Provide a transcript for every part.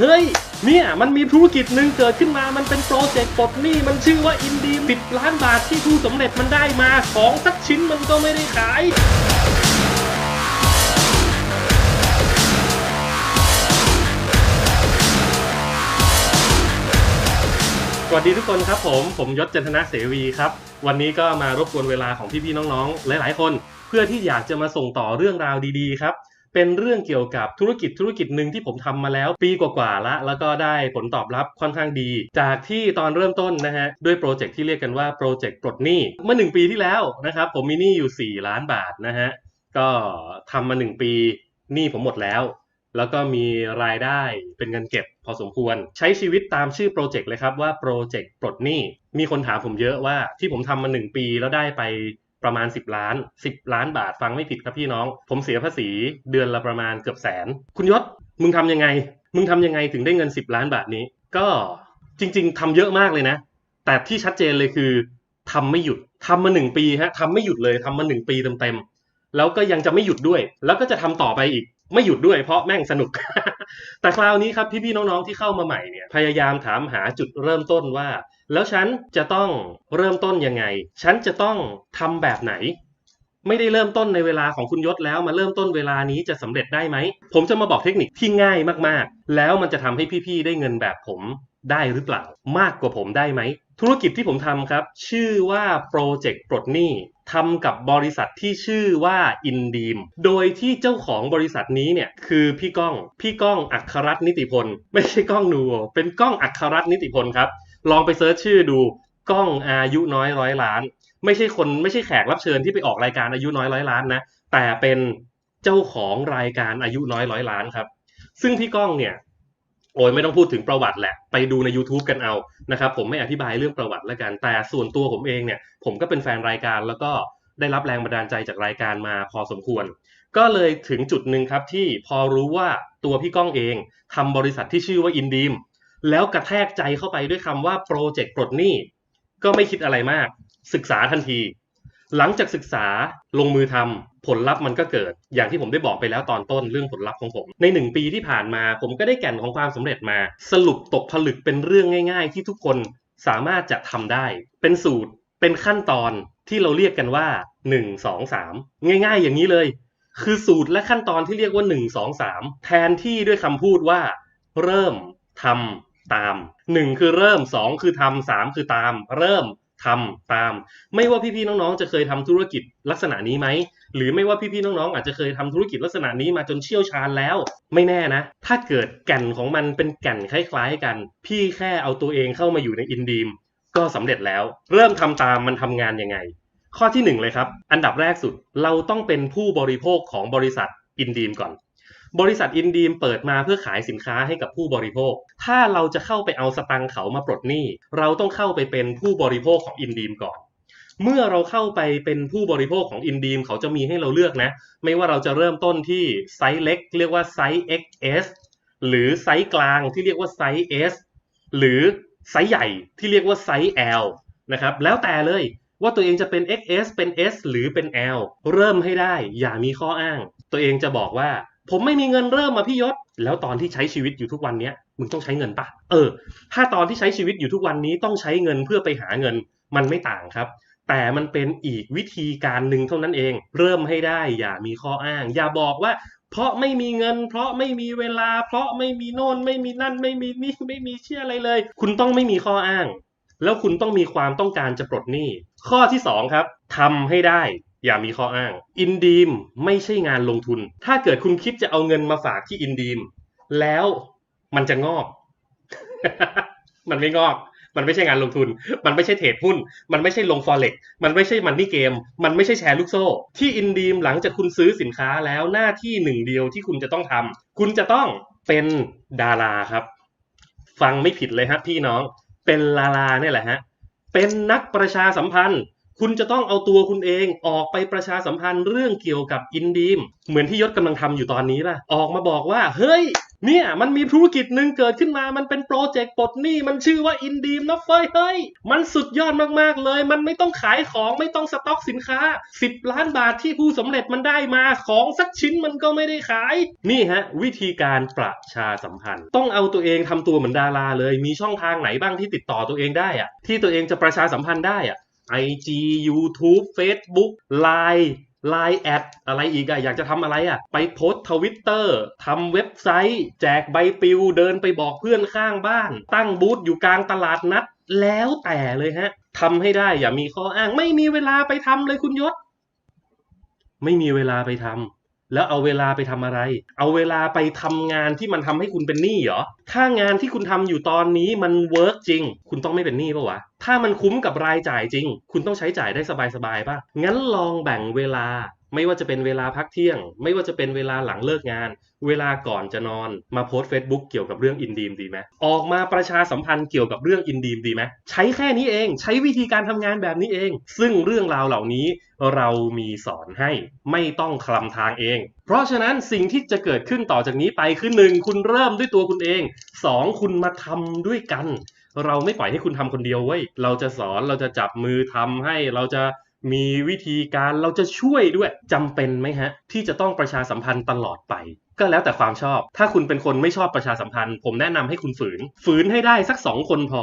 เฮ้ย เนี่ย มันมีธุรกิจหนึ่งเกิดขึ้นมา มันเป็นโปรเจกต์ปลดหนี้ มันชื่อว่าอินดีม10ล้านบาทที่ผู้สำเร็จมันได้มา ของสักชิ้นมันก็ไม่ได้ขาย สวัสดีทุกคนครับผม ผมยศจันทนะเสวีครับ วันนี้ก็มารบกวนเวลาของพี่ๆน้องๆ หลายๆ คน เพื่อที่อยากจะมาส่งต่อเรื่องราวดีๆ ครับ เป็นเรื่องเกี่ยวกับธุรกิจธุรกิจหนึ่งที่ผมทำมาแล้ว ปีกว่าๆละ แล้วก็ได้ผลตอบรับค่อนข้างดี จากที่ตอนเริ่มต้นนะฮะด้วยโปรเจกต์ที่เรียกกันว่าโปรเจกต์ปลดหนี้เมื่อหนึ่งปีที่แล้วนะครับผมมีหนี้อยู่ 4 ล้านบาทนะฮะก็ทำมา 1 ปีหนี้ผมหมดแล้วแล้วก็มีรายได้เป็นเงินเก็บพอสมควร ใช้ชีวิตตามชื่อโปรเจกต์เลยครับว่าโปรเจกต์ปลดหนี้ มีคนถามผมเยอะว่าที่ผมทำมา 1 ปีแล้วได้ไป ประมาณ 10 ล้าน 10 ล้านบาทฟังไม่ผิดครับพี่น้อง ผมเสียภาษีเดือนละประมาณเกือบแสน คุณยศมึงทำยังไง มึงทำยังไงถึงได้เงิน 10 ล้านบาทนี้ ก็จริง ๆทำเยอะมากเลยนะ แต่ที่ชัดเจนเลยคือทำไม่หยุดทำมาหนึ่งปีฮะทำไม่หยุดเลยทำมาหนึ่งปีเต็มๆแล้วก็ยังจะไม่หยุดด้วย แล้วก็จะทำต่อไปอีก ไม่หยุดด้วยเพราะแม่งสนุก แต่คราวนี้ครับพี่ๆน้องๆที่เข้ามาใหม่เนี่ยพยายามถามหาจุดเริ่มต้นว่า แล้วฉันจะต้องเริ่มต้นยังไง ฉันจะต้องทำแบบไหน ไม่ได้เริ่มต้นในเวลาของคุณยศแล้วมาเริ่มต้นเวลานี้จะสำเร็จได้ไหม ผมจะมาบอกเทคนิคที่ง่ายมากๆ แล้วมันจะทำให้พี่ๆได้เงินแบบผมได้หรือเปล่ามากกว่าผมได้ไหมธุรกิจที่ผมทำครับ ชื่อว่าโปรเจกต์ปลดหนี้ ทำกับบริษัทที่ชื่อว่าอินดีม โดยที่เจ้าของบริษัทนี้เนี่ยคือพี่ก้อง พี่ก้องอัครรัตน์นิติพล ไม่ใช่ก้องนูโวเป็นก้องอัครรัตน์นิติพลครับ ลองไปเซิร์ชชื่อดูก้องอายุน้อยร้อยล้าน ไม่ใช่คนไม่ใช่แขกรับเชิญที่ไปออกรายการอายุน้อยร้อยล้านนะ แต่เป็นเจ้าของรายการอายุน้อยร้อยล้านครับ ซึ่งพี่ก้องเนี่ย โอ้ยไม่ต้องพูดถึงประวัติแหละ ไปดูใน YouTube กันเอานะครับผมไม่อธิบายเรื่องประวัติแล้วกัน แต่ส่วนตัวผมเองเนี่ย ผมก็เป็นแฟนรายการแล้วก็ได้รับแรงบันดาลใจจากรายการมาพอสมควร ก็เลยถึงจุดหนึ่งครับที่พอรู้ว่าตัวพี่ก้องเองทำบริษัทที่ชื่อว่าอินดีมแล้วกระแทกใจเข้าไปด้วยคำว่าโปรเจกต์ปลดหนี้ก็ไม่คิดอะไรมาก ศึกษาทันที หลังจากศึกษาลงมือทำ ผลลัพธ์มันก็เกิด อย่างที่ผมได้บอกไปแล้วตอนต้นเรื่องผลลัพธ์ของผม ในหนึ่งปีที่ผ่านมาผมก็ได้แก่นของความสำเร็จมา สรุปตกผลึกเป็นเรื่องง่าย ๆ ที่ทุกคนสามารถจะทำได้ เป็นสูตรเป็นขั้นตอนที่เราเรียกกันว่า 1 2 3 ง่าย ๆ อย่างนี้เลย คือสูตรและขั้นตอนที่เรียกว่า 1 2 3 แทนที่ด้วยคำพูดว่า เริ่มทำตาม 1 คือเริ่ม 2 คือทำ3คือตาม เริ่ม ทำตาม ไม่ว่าพี่ๆน้องๆจะเคยทำธุรกิจลักษณะนี้ไหมหรือไม่ว่าพี่ๆน้องๆอาจจะเคยทำธุรกิจลักษณะนี้มาจนเชี่ยวชาญแล้ว ไม่แน่นะ ถ้าเกิดแก่นของมันเป็นแก่นคล้ายๆกัน พี่แค่เอาตัวเองเข้ามาอยู่ในอินดีมก็สำเร็จแล้ว เริ่มทำตามมันทำงานยังไง ข้อที่หนึ่งเลยครับ อันดับแรกสุดเราต้องเป็นผู้บริโภคของบริษัทอินดีมก่อน บริษัทอินดีมเปิดมาเพื่อขายสินค้าให้กับผู้บริโภค ถ้าเราจะเข้าไปเอาสตังค์เขามาปลดหนี้ เราต้องเข้าไปเป็นผู้บริโภคของอินดีมก่อน เมื่อเราเข้าไปเป็นผู้บริโภคของอินดีมเขาจะมีให้เราเลือกนะ ไม่ว่าเราจะเริ่มต้นที่ไซส์เล็ก เรียกว่าไซส์ XS หรือไซส์กลางที่เรียกว่าไซส์ S หรือไซส์ใหญ่ที่เรียกว่าไซส์ L นะครับ แล้วแต่เลยว่าตัวเองจะเป็น XS เป็น S หรือเป็น L เริ่มให้ได้ อย่ามีข้ออ้าง ตัวเองจะบอกว่า ผมไม่มีเงินเริ่มมาพี่ยศ แล้วตอนที่ใช้ชีวิตอยู่ทุกวันเนี้ยมึงต้องใช้เงินปะเออ ถ้าตอนที่ใช้ชีวิตอยู่ทุกวันนี้ต้องใช้เงินเพื่อไปหาเงินมันไม่ต่างครับ แต่มันเป็นอีกวิธีการหนึ่งเท่านั้นเอง เริ่มให้ได้อย่ามีข้ออ้าง อย่าบอกว่า เพราะไม่มีเงิน เพราะไม่มีเวลา เพราะไม่มีโน่น ไม่มีนั่น ไม่มีนี่ไม่มีเชื่ออะไรเลย คุณต้องไม่มีข้ออ้าง แล้วคุณต้องมีความต้องการจะปลดหนี้ข้อที่สองครับทำให้ได้ อย่ามีข้ออ้าง อินดีมไม่ใช่งานลงทุน ถ้าเกิดคุณคิดจะเอาเงินมาฝากที่อินดีมแล้วมันจะงอก มันไม่งอก มันไม่ใช่งานลงทุน มันไม่ใช่เทรดหุ้น มันไม่ใช่ลงฟอเร็กมันไม่ใช่มันนี่เกม มันไม่ใช่แชร์ลูกโซ่ ที่อินดีมหลังจากคุณซื้อสินค้าแล้วหน้าที่หนึ่งเดียวที่คุณจะต้องทำคุณจะต้องเป็นดาราครับ ฟังไม่ผิดเลยฮะพี่น้อง เป็นลาลาเนี่ยแหละฮะ เป็นนักประชาสัมพันธ์ คุณจะต้องเอาตัวคุณเองออกไปประชาสัมพันธ์เรื่องเกี่ยวกับอินดีม เหมือนที่ยศกำลังทำอยู่ตอนนี้ป่ะ ออกมาบอกว่า เฮ้ย เนี่ยมันมีธุรกิจหนึ่งเกิดขึ้นมา มันเป็นโปรเจกต์ปลดหนี้ มันชื่อว่าอินดีมนะเฟยเฮ้ย มันสุดยอดมากๆเลย มันไม่ต้องขายของไม่ต้องสต็อกสินค้า 10 ล้านบาทที่ผู้สำเร็จมันได้มาของสักชิ้นมันก็ไม่ได้ขาย นี่ฮะ วิธีการประชาสัมพันธ์ ต้องเอาตัวเองทำตัวเหมือนดาราเลย มีช่องทางไหนบ้างที่ติดต่อตัวเองได้อะที่ตัวเองจะประชาสัมพันธ์ได้อะ IG YouTube Facebook Line ไลน์แอดอะไรอีกอะอยากจะทำอะไรอะไปโพสทวิตเตอร์ทำเว็บไซต์ แจกใบปลิวเดินไปบอกเพื่อนข้างบ้าน ตั้งบูธอยู่กลางตลาดนัด แล้วแต่เลยฮะทำให้ได้อย่ามีข้ออ้าง ไม่มีเวลาไปทำเลยคุณยศ ไม่มีเวลาไปทำ แล้วเอาเวลาไปทำอะไร เอาเวลาไปทำงานที่มันทำให้คุณเป็นหนี้เหรอ ถ้างานที่คุณทำอยู่ตอนนี้มันเวิร์กจริง คุณต้องไม่เป็นหนี้ปะวะ ถ้ามันคุ้มกับรายจ่ายจริง คุณต้องใช้จ่ายได้สบายๆป่ะ งั้นลองแบ่งเวลา ไม่ว่าจะเป็นเวลาพักเที่ยง ไม่ว่าจะเป็นเวลาหลังเลิกงาน เวลาก่อนจะนอน มาโพสต์ Facebook เกี่ยวกับเรื่องอินดีมดีไหมออกมาประชาสัมพันธ์เกี่ยวกับเรื่องอินดีมดีไหมใช้แค่นี้เอง ใช้วิธีการทำงานแบบนี้เอง ซึ่งเรื่องราวเหล่านี้เรามีสอนให้ไม่ต้องคลำทางเอง เพราะฉะนั้นสิ่งที่จะเกิดขึ้นต่อจากนี้ไปคือหนึ่งคุณเริ่มด้วยตัวคุณเองสองคุณมาทำด้วยกัน เราไม่ปล่อยให้คุณทำคนเดียวเว้ยเราจะสอนเราจะจับมือทำให้เราจะ มีวิธีการเราจะช่วยด้วยจำเป็นไหมฮะ ที่จะต้องประชาสัมพันธ์ตลอดไป ก็แล้วแต่ความชอบ ถ้าคุณเป็นคนไม่ชอบประชาสัมพันธ์ ผมแนะนำให้คุณฝืน ฝืนให้ได้สักสองคนพอ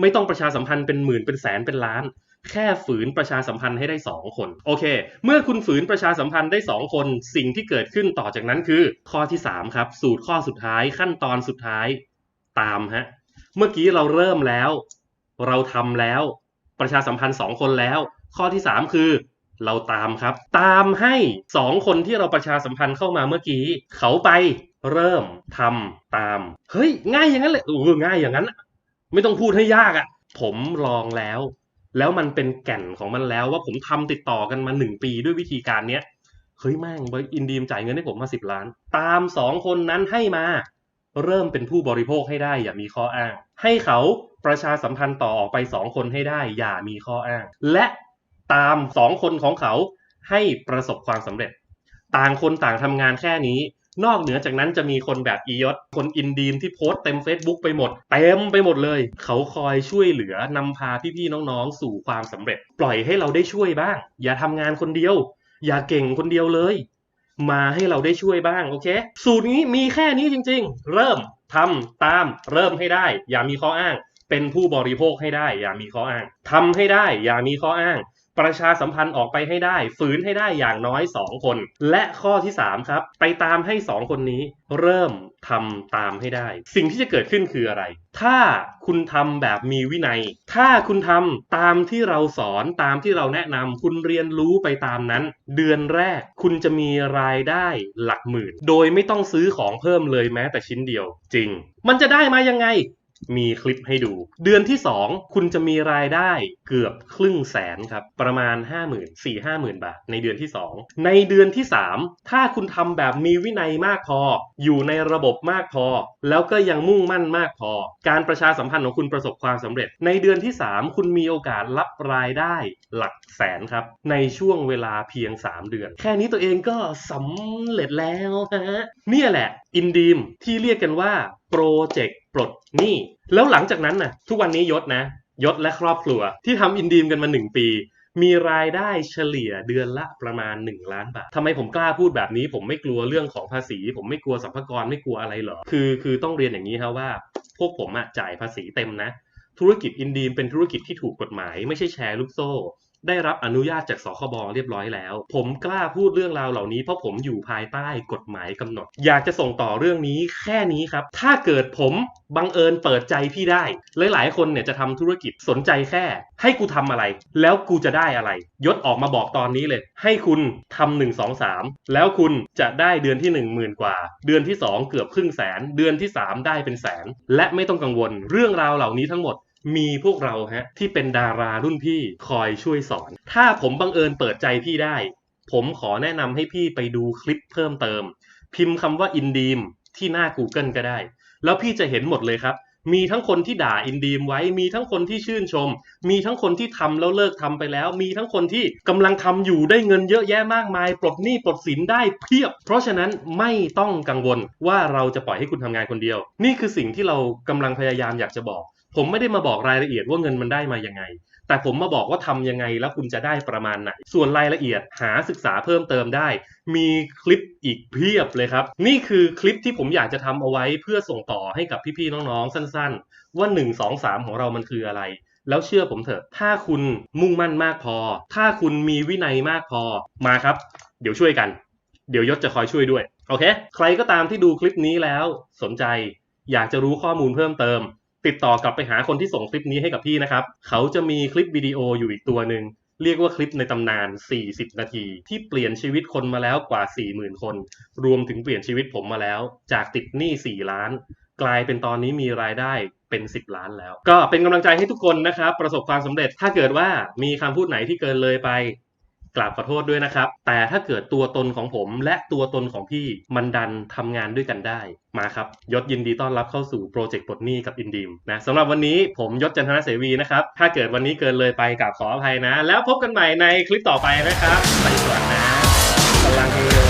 ไม่ต้องประชาสัมพันธ์เป็นหมื่นเป็นแสนเป็นล้าน แค่ฝืนประชาสัมพันธ์ให้ได้ 2 คน โอเค เมื่อคุณฝืนประชาสัมพันธ์ได้ 2 คน สิ่งที่เกิดขึ้นต่อจากนั้นคือ ข้อที่ 3 ครับ สูตรข้อสุดท้ายขั้นตอนสุดท้ายตามฮะเมื่อกี้เราเริ่มแล้ว เราทำแล้ว ประชาสัมพันธ์ 2 คนแล้ว ข้อที่ 3 คือเราตามครับ ตามให้ 2 คนที่เราประชาสัมพันธ์เข้ามาเมื่อกี้ เขาไปเริ่มทำตาม เฮ้ย ง่ายอย่างนั้นเลยเออง่ายอย่างนั้น ไม่ต้องพูดให้ยากอะ่ะ ผมลองแล้ว แล้วมันเป็นแก่นของมันแล้วว่าผมทำติดต่อกันมาหนึ่งปีด้วยวิธีการเนี้ยเฮ้ยแม่งบริอินดีมจ่ายเงินให้ผมมาสิบล้าน ตามสองคนนั้นให้มา เริ่มเป็นผู้บริโภคให้ได้อย่ามีข้ออ้าง ให้เขาประชาสัมพันธ์ต่อออกไปสองคนให้ได้อย่ามีข้ออ้าง และตามสองคนของเขาให้ประสบความสำเร็จ ต่างคนต่างทำงานแค่นี้ นอกเหนือจากนั้นจะมีคนแบบอียศคนอินดีมที่โพสต์เต็ม Facebook ไปหมดเต็มไปหมดเลย เขาคอยช่วยเหลือนำพาพี่ๆน้องๆ สู่ความสำเร็จ ปล่อยให้เราได้ช่วยบ้าง อย่าทำงานคนเดียว อย่าเก่งคนเดียวเลย มาให้เราได้ช่วยบ้างโอเค สูตรนี้มีแค่นี้จริง ๆ เริ่มทำตามเริ่มให้ได้ อย่ามีข้ออ้าง เป็นผู้บริโภคให้ได้ อย่ามีข้ออ้างทำให้ได้ อย่ามีข้ออ้าง ประชาสัมพันธ์ออกไปให้ได้ ฝืนให้ได้อย่างน้อย 2 คน และข้อที่ 3 ครับ ไปตามให้ 2 คนนี้เริ่มทำตามให้ได้ สิ่งที่จะเกิดขึ้นคืออะไร ถ้าคุณทำแบบมีวินัย ถ้าคุณทำตามที่เราสอนตามที่เราแนะนำคุณเรียนรู้ไปตามนั้น เดือนแรกคุณจะมีรายได้หลักหมื่น โดยไม่ต้องซื้อของเพิ่มเลยแม้แต่ชิ้นเดียว จริง มันจะได้มายังไง มีคลิปให้ดู เดือนที่ 2 คุณจะมีรายได้เกือบครึ่งแสนครับ ประมาณ 5 0 0 0 0 4 5 0 0 0 0 บาท ในเดือนที่ 2 ในเดือนที่ 3 ถ้าคุณทำแบบมีวินัยมากพอ อยู่ในระบบมากพอ แล้วก็ยังมุ่งมั่นมากพอ การประชาสัมพันธ์ของคุณประสบความสำเร็จ ในเดือนที่ 3 คุณมีโอกาสรับรายได้หลักแสนครับ ในช่วงเวลาเพียง 3 เดือน แค่นี้ตัวเองก็สำเร็จแล้วฮะเนี่ยแหละอินดีมที่เรียกกันว่าโปรเจกต์ ปลดหนี้แล้วหลังจากนั้นน่ะ ทุกวันนี้ยศนะ ยศและครอบครัว ที่ทำอินดีมกันมา1ปี มีรายได้เฉลี่ยเดือนละประมาณ 1 ล้านบาททำไมผมกล้าพูดแบบนี้ ผมไม่กลัวเรื่องของภาษี ผมไม่กลัวสัมภาระไม่กลัวอะไรเหรอคือคือต้องเรียนอย่างนี้ครับว่า พวกผมอะจ่ายภาษีเต็มนะ ธุรกิจอินดีมเป็นธุรกิจที่ถูกกฎหมาย ไม่ใช่แชร์ลูกโซ่ ได้รับอนุญาตจากสคบเรียบร้อยแล้ว ผมกล้าพูดเรื่องราวเหล่านี้เพราะผมอยู่ภายใต้กฎหมายกำหนด อยากจะส่งต่อเรื่องนี้แค่นี้ครับ ถ้าเกิดผมบังเอิญเปิดใจพี่ได้ หลาย ๆ คนเนี่ยจะทำธุรกิจสนใจแค่ ให้กูทำอะไร แล้วกูจะได้อะไร ยศออกมาบอกตอนนี้เลย ให้คุณทำหนึ่งสองสามแล้วคุณจะได้เดือนที่หนึ่งหมื่นกว่า เดือนที่สองเกือบครึ่งแสน เดือนที่สามได้เป็นแสน และไม่ต้องกังวล เรื่องราวเหล่านี้ทั้งหมด มีพวกเราฮะที่เป็นดารารุ่นพี่คอยช่วยสอน ถ้าผมบังเอิญเปิดใจพี่ได้ ผมขอแนะนำให้พี่ไปดูคลิปเพิ่มเติม พิมพ์คำว่าอินดีมที่หน้า Google ก็ได้ แล้วพี่จะเห็นหมดเลยครับ มีทั้งคนที่ด่าอินดีมไว้ มีทั้งคนที่ชื่นชม มีทั้งคนที่ทำแล้วเลิกทำไปแล้ว มีทั้งคนที่กำลังทำอยู่ได้เงินเยอะแยะมากมาย ปลดหนี้ปลดสินได้เพียบ เพราะฉะนั้นไม่ต้องกังวลว่าเราจะปล่อยให้คุณทำงานคนเดียว นี่คือสิ่งที่เรากำลังพยายามอยากจะบอก ผมไม่ได้มาบอกรายละเอียดว่าเงินมันได้มายังไง แต่ผมมาบอกว่าทำยังไงแล้วคุณจะได้ประมาณไหน ส่วนรายละเอียดหาศึกษาเพิ่มเติมได้ มีคลิปอีกเพียบเลยครับ นี่คือคลิปที่ผมอยากจะทำเอาไว้เพื่อส่งต่อให้กับพี่ๆน้องๆ สั้นๆ ว่า 1 2 3 ของเรามันคืออะไรแล้วเชื่อผมเถอะ ถ้าคุณมุ่งมั่นมากพอ ถ้าคุณมีวินัยมากพอ มาครับ เดี๋ยวช่วยกัน เดี๋ยวยศจะคอยช่วยด้วย โอเค ใครก็ตามที่ดูคลิปนี้แล้ว สนใจ อยากจะรู้ข้อมูลเพิ่มเติม ติดต่อกลับไปหาคนที่ส่งคลิปนี้ให้กับพี่นะครับ เขาจะมีคลิปวิดีโออยู่อีกตัวหนึ่งเรียกว่าคลิปในตำนาน 40 นาที ที่เปลี่ยนชีวิตคนมาแล้วกว่า 40,000 คน รวมถึงเปลี่ยนชีวิตผมมาแล้ว จากติดหนี้ 4 ล้าน กลายเป็นตอนนี้มีรายได้เป็น 10 ล้านแล้ว ก็เป็นกำลังใจให้ทุกคนนะครับ ประสบความสำเร็จถ้าเกิดว่ามีคำพูดไหนที่เกินเลยไป กราบขอโทษด้วยนะครับ แต่ถ้าเกิดตัวตนของผมและตัวตนของพี่มันดันทำงานด้วยกันได้มาครับยศยินดีต้อนรับเข้าสู่โปรเจกต์ปลดหนี้กับอินดีมนะสำหรับวันนี้ผมยศจันทนาเสวีนะครับ ถ้าเกิดวันนี้เกินเลยไปกราบขออภัยนะ แล้วพบกันใหม่ในคลิปต่อไปนะครับไปก่อนนะพลังเฮ